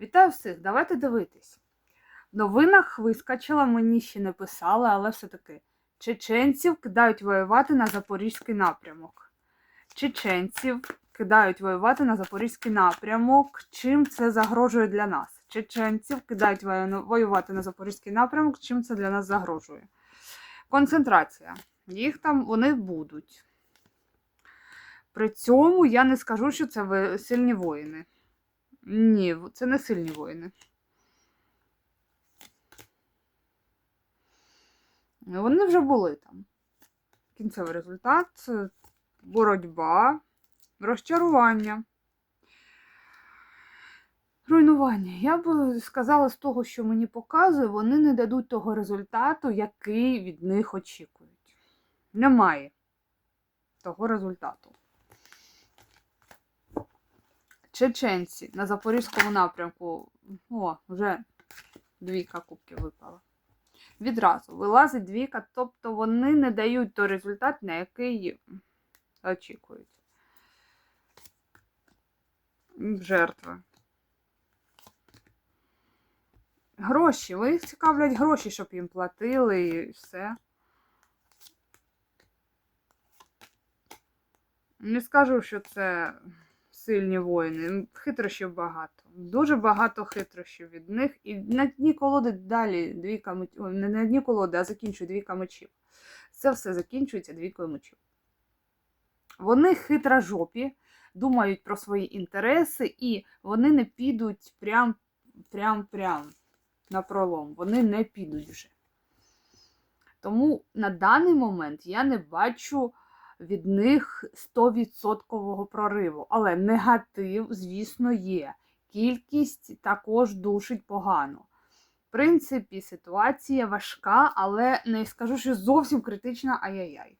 Вітаю всіх! Давайте дивитись. В новинах вискочила, мені ще не писали, але все-таки. Чеченців кидають воювати на запорізький напрямок. Чеченців кидають воювати на запорізький напрямок. Чим це загрожує для нас? Чеченців кидають воювати на запорізький напрямок. Чим це для нас загрожує? Концентрація. Їх там вони будуть. При цьому я не скажу, що це сильні воїни. Ні, це не сильні воїни. Вони вже були там. Кінцевий результат боротьба, розчарування. Руйнування. Я б сказала, з того, що мені показує, вони не дадуть того результату, який від них очікують. Немає того результату. Чеченці на Запорізькому напрямку. О, вже двійка кубків випала. Відразу вилазить двійка, тобто вони не дають той результат, на який очікують. Жертви. Гроші. Ви їх цікавлять гроші, щоб їм платили і все. Не скажу, що це сильні воїни. Хитрощів багато. Дуже багато хитрощів від них. І на дні колоди далі двійка мечів. Не на дні колоди, а закінчує двійка мечів. Це все закінчується двійкою мечів. Вони хитрожопі, думають про свої інтереси, і вони не підуть прям прям прям на пролом. Вони не підуть вже. Тому на даний момент я не бачу від них 100% прориву. Але негатив, звісно, є. Кількість також душить погано. В принципі, ситуація важка, але не скажу, що зовсім критична ай-яй-яй.